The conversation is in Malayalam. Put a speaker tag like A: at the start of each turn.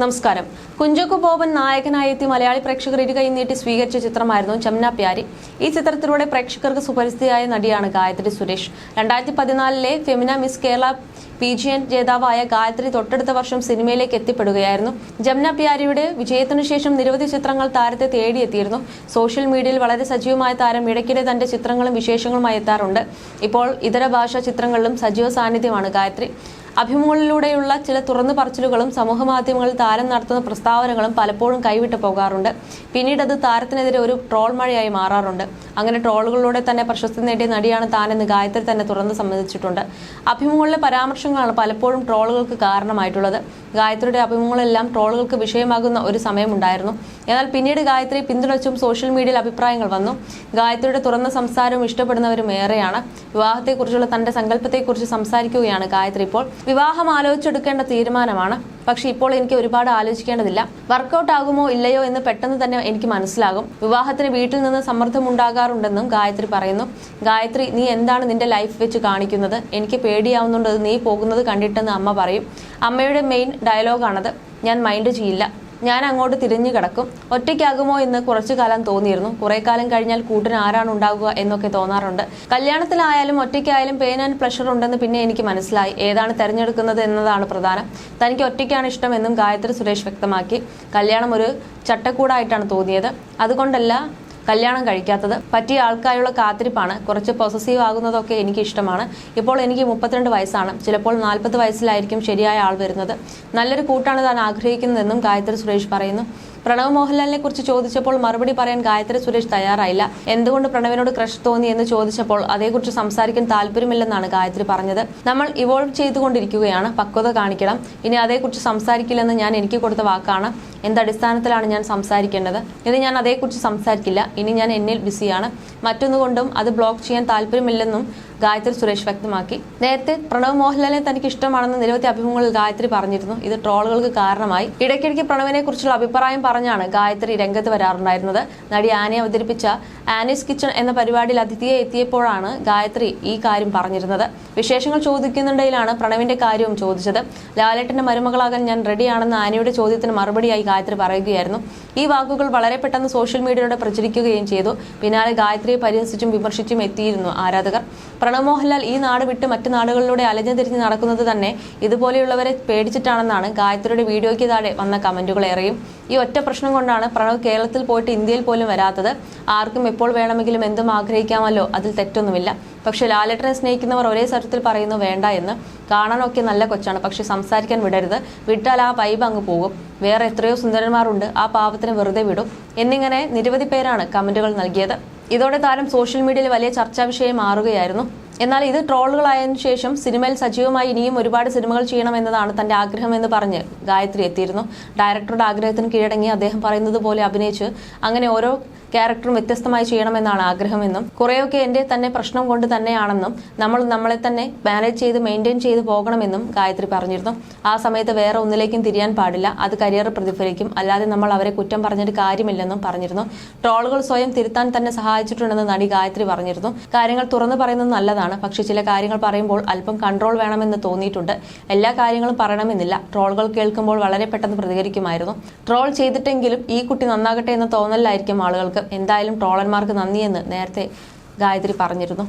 A: നമസ്കാരം. കുഞ്ചോക്കു ബോബൻ നായകനായി എത്തി മലയാളി പ്രേക്ഷകർ ഇരു കൈ നീട്ടി സ്വീകരിച്ച ചിത്രമായിരുന്നു ചമ്ന പ്യാരി. ഈ ചിത്രത്തിലൂടെ പ്രേക്ഷകർക്ക് സുപരിസ്ഥിതിയായ നടിയാണ് ഗായത്രി സുരേഷ്. രണ്ടായിരത്തി പതിനാലിലെ Femina miss Kerala P G N ജേതാവായ ഗായത്രി തൊട്ടടുത്ത വർഷം സിനിമയിലേക്ക് എത്തിപ്പെടുകയായിരുന്നു. ജംന പ്യാരിയുടെ വിജയത്തിനു ശേഷം നിരവധി ചിത്രങ്ങൾ താരത്തെ തേടിയെത്തിയിരുന്നു. സോഷ്യൽ മീഡിയയിൽ വളരെ സജീവമായ താരം ഇടയ്ക്കിടെ തന്റെ ചിത്രങ്ങളും വിശേഷങ്ങളുമായി എത്താറുണ്ട്. ഇപ്പോൾ ഇതര ഭാഷാ ചിത്രങ്ങളിലും സജീവ സാന്നിധ്യമാണ് ഗായത്രി. അഭിമുഖങ്ങളിലൂടെയുള്ള ചില തുറന്നു പറച്ചിലുകളും സമൂഹ മാധ്യമങ്ങളിൽ താരം നടത്തുന്ന പ്രസ്താവനകളും പലപ്പോഴും കൈവിട്ടു പോകാറുണ്ട്. പിന്നീട് അത് താരത്തിനെതിരെ ഒരു ട്രോൾ മഴയായി മാറാറുണ്ട്. അങ്ങനെ ട്രോളുകളിലൂടെ തന്നെ പ്രശസ്തി നേടിയ നടിയാണ് താനെന്ന് ഗായത്രി തന്നെ തുറന്ന് സമ്മതിച്ചിട്ടുണ്ട്. അഭിമുഖങ്ങളിലെ പരാമർശങ്ങളാണ് പലപ്പോഴും ട്രോളുകൾക്ക് കാരണമായിട്ടുള്ളത്. ഗായത്രിയുടെ അഭിമുഖങ്ങളെല്ലാം ട്രോളുകൾക്ക് വിഷയമാകുന്ന ഒരു സമയമുണ്ടായിരുന്നു. എന്നാൽ പിന്നീട് ഗായത്രി പിന്തുണച്ചും സോഷ്യൽ മീഡിയയിൽ അഭിപ്രായങ്ങൾ വന്നു. ഗായത്രിയുടെ തുറന്ന സംസാരവും ഇഷ്ടപ്പെടുന്നവരും ഏറെയാണ്. വിവാഹത്തെക്കുറിച്ചുള്ള തന്റെ സങ്കല്പത്തെക്കുറിച്ച് സംസാരിക്കുകയാണ് ഗായത്രി ഇപ്പോൾ. വിവാഹം ആലോചിച്ചെടുക്കേണ്ട തീരുമാനമാണ്. പക്ഷെ ഇപ്പോൾ എനിക്ക് ഒരുപാട് ആലോചിക്കേണ്ടതില്ല. വർക്കൗട്ട് ആകുമോ ഇല്ലയോ എന്ന് പെട്ടെന്ന് തന്നെ എനിക്ക് മനസ്സിലാകും. വിവാഹത്തിന് വീട്ടിൽ നിന്ന് സമ്മർദ്ദം ഉണ്ടാകാറുണ്ടെന്നും ഗായത്രി പറയുന്നു. ഗായത്രി നീ എന്താണ് നിന്റെ ലൈഫ് വെച്ച് കാണിക്കുന്നത്? എനിക്ക് പേടിയാവുന്നുണ്ട്. നീ പോകുന്നത് കണ്ടിട്ടെന്ന് അമ്മ പറയും. അമ്മയുടെ മെയിൻ ഡയലോഗാണത് ഞാൻ മൈൻഡ് ചെയ്യില്ല. ഞാൻ അങ്ങോട്ട് തിരിഞ്ഞു കിടക്കും. ഒറ്റയ്ക്കാകുമോ എന്ന് കുറച്ചു കാലം തോന്നിയിരുന്നു. കുറെ കാലം കഴിഞ്ഞാൽ കൂട്ടിന് ആരാണ് ഉണ്ടാകുക എന്നൊക്കെ തോന്നാറുണ്ട്. കല്യാണത്തിലായാലും ഒറ്റയ്ക്കായാലും പെയിൻ ആൻഡ് പ്രഷർ ഉണ്ടെന്ന് പിന്നെ എനിക്ക് മനസ്സിലായി. ഏതാണ് തിരഞ്ഞെടുക്കുന്നത് എന്നതാണ് പ്രധാനം. തനിക്ക് ഒറ്റയ്ക്കാണ് ഇഷ്ടമെന്നും ഗായത്രി സുരേഷ് വ്യക്തമാക്കി. കല്യാണം ഒരു ചട്ടക്കൂടായിട്ടാണ് തോന്നിയത്. അതുകൊണ്ടല്ല കല്യാണം കഴിക്കാത്തത് പറ്റിയ ആൾക്കാരുള്ള കാത്തിരിപ്പാണ്. കുറച്ച് പൊസസീവ് ആകുന്നതൊക്കെ എനിക്ക് ഇഷ്ടമാണ്. ഇപ്പോൾ എനിക്ക് മുപ്പത്തിരണ്ട് വയസ്സാണ്. ചിലപ്പോൾ നാൽപ്പത് വയസ്സിലായിരിക്കും ശരിയായ ആൾ വരുന്നത്. നല്ലൊരു കൂട്ടാണ് താൻ ആഗ്രഹിക്കുന്നതെന്നും ഗായത്രി സുരേഷ് പറയുന്നു. പ്രണവ് മോഹൻലാലിനെ കുറിച്ച് ചോദിച്ചപ്പോൾ മറുപടി പറയാൻ ഗായത്രി സുരേഷ് തയ്യാറായില്ല. എന്തുകൊണ്ട് പ്രണവിനോട് ക്രഷ് തോന്നി എന്ന് ചോദിച്ചപ്പോൾ അതേക്കുറിച്ച് സംസാരിക്കാൻ താല്പര്യമില്ലെന്നാണ് ഗായത്രി പറഞ്ഞത്. നമ്മൾ ഇവോൾവ് ചെയ്തുകൊണ്ടിരിക്കുകയാണ്. പക്വത കാണിക്കണം. ഇനി അതേക്കുറിച്ച് സംസാരിക്കില്ലെന്ന് ഞാൻ എനിക്ക് കൊടുത്ത വാക്കാണ്. എന്തടിസ്ഥാനത്തിലാണ് ഞാൻ സംസാരിക്കേണ്ടത്? ഇനി ഞാൻ അതേക്കുറിച്ച് സംസാരിക്കില്ല. ഇനി ഞാൻ എന്നിൽ ബിസിയാണ്. മറ്റൊന്നുകൊണ്ടും അത് ബ്ലോക്ക് ചെയ്യാൻ താല്പര്യമില്ലെന്നും ഗായത്രി സുരേഷ് വ്യക്തമാക്കി. നേരത്തെ പ്രണവ് മോഹൻലാലിനെ തനിക്ക് ഇഷ്ടമാണെന്ന് നിരവധി അഭിമുഖങ്ങളിൽ ഗായത്രി പറഞ്ഞിരുന്നു. ഇത് ട്രോളുകൾക്ക് കാരണമായി. ഇടയ്ക്കിടയ്ക്ക് പ്രണവിനെ കുറിച്ചുള്ള അഭിപ്രായം പറഞ്ഞാണ് ഗായത്രി രംഗത്ത് വരാറുണ്ടായിരുന്നത്. നടി ആനി അവതരിപ്പിച്ച ആനീസ് കിച്ചൺ എന്ന പരിപാടിയിൽ അതിഥിയെ എത്തിയപ്പോഴാണ് ഗായത്രി ഈ കാര്യം പറഞ്ഞിരുന്നത്. വിശേഷങ്ങൾ ചോദിക്കുന്നുണ്ടെങ്കിലാണ് പ്രണവിന്റെ കാര്യവും ചോദിച്ചത്. ലാലേട്ടന്റെ മരുമകളാകാൻ ഞാൻ റെഡിയാണെന്ന് ആനയുടെ ചോദ്യത്തിന് മറുപടിയായി ഗായത്രി പറയുകയായിരുന്നു. ഈ വാക്കുകൾ വളരെ പെട്ടെന്ന് സോഷ്യൽ മീഡിയയിലൂടെ പ്രചരിക്കുകയും ചെയ്തു. പിന്നാലെ ഗായത്രിയെ പരിഹസിച്ചും വിമർശിച്ചും എത്തിയിരുന്നു ആരാധകർ. പ്രണവ് മോഹൻലാൽ ഈ നാട് വിട്ട് മറ്റു നാടുകളിലൂടെ അലഞ്ഞു തിരിഞ്ഞ് നടക്കുന്നത് തന്നെ ഇതുപോലെയുള്ളവരെ പേടിച്ചിട്ടാണെന്നാണ് ഗായത്രിയുടെ വീഡിയോയ്ക്ക് താഴെ വന്ന കമന്റുകൾ ഏറെയും. ഈ ഒറ്റ പ്രശ്നം കൊണ്ടാണ് പ്രണവ് കേരളത്തിൽ പോയിട്ട് ഇന്ത്യയിൽ പോലും വരാത്തത്. ആർക്കും എപ്പോൾ വേണമെങ്കിലും എന്തും ആഗ്രഹിക്കാമല്ലോ അതിൽ തെറ്റൊന്നുമില്ല. പക്ഷെ ലാലേട്ടനെ സ്നേഹിക്കുന്നവർ ഒരേ സ്വരത്തിൽ പറയുന്നു വേണ്ട എന്ന്. കാണാനൊക്കെ നല്ല കൊച്ചാണ് പക്ഷെ സംസാരിക്കാൻ വിടരുത്. വിട്ടാൽ ആ വൈബ് അങ്ങ് പോകും. വേറെ എത്രയോ സുന്ദരന്മാരുണ്ട് ആ പാവത്തിന് വെറുതെ വിടും. എന്നിങ്ങനെ നിരവധി പേരാണ് കമന്റുകൾ നൽകിയത്. ഇതോടെ താരം സോഷ്യൽ മീഡിയയിൽ വലിയ ചർച്ചാ വിഷയം മാറുകയായിരുന്നു. എന്നാൽ ഇത് ട്രോളുകളായതിനു ശേഷം സിനിമയിൽ സജീവമായി ഇനിയും ഒരുപാട് സിനിമകൾ ചെയ്യണമെന്നതാണ് തന്റെ ആഗ്രഹം എന്ന് പറഞ്ഞ് ഗായത്രി എത്തിയിരുന്നു. ഡയറക്ടറുടെ ആഗ്രഹത്തിന് കീഴടങ്ങി അദ്ദേഹം പറയുന്നത് പോലെ അഭിനയിച്ച് അങ്ങനെ ഓരോ ക്യാരക്ടറും വ്യത്യസ്തമായി ചെയ്യണമെന്നാണ് ആഗ്രഹമെന്നും കുറേയൊക്കെ എന്റെ തന്നെ പ്രശ്നം കൊണ്ട് തന്നെയാണെന്നും നമ്മൾ നമ്മളെ തന്നെ മാനേജ് ചെയ്ത് മെയിന്റെയിൻ ചെയ്ത് പോകണമെന്നും ഗായത്രി പറഞ്ഞിരുന്നു. ആ സമയത്ത് വേറെ ഒന്നിലേക്കും തിരിയാൻ പാടില്ല. അത് കരിയർ പ്രതിഫലിക്കും. അല്ലാതെ നമ്മൾ അവരെ കുറ്റം പറഞ്ഞിട്ട് കാര്യമില്ലെന്നും പറഞ്ഞിരുന്നു. ട്രോളുകൾ സ്വയം തിരുത്താൻ തന്നെ സഹായിച്ചിട്ടുണ്ടെന്ന് നടി ഗായത്രി പറഞ്ഞിരുന്നു. കാര്യങ്ങൾ തുറന്നു പറയുന്നത് നല്ലതാണ് പക്ഷേ ചില കാര്യങ്ങൾ പറയുമ്പോൾ അല്പം കൺട്രോൾ വേണമെന്ന് തോന്നിയിട്ടുണ്ട്. എല്ലാ കാര്യങ്ങളും പറയണമെന്നില്ല. ട്രോളുകൾ കേൾക്കുമ്പോൾ വളരെ പെട്ടെന്ന് പ്രതികരിക്കുമായിരുന്നു. ട്രോൾ ചെയ്തിട്ടെങ്കിലും ഈ കുട്ടി നന്നാകട്ടെ എന്ന് തോന്നലായിരിക്കും ആളുകൾക്ക്. എന്തായാലും ട്രോളന്മാർക്ക് നന്ദിയെന്ന് നേരത്തെ ഗായത്രി പറഞ്ഞിരുന്നു.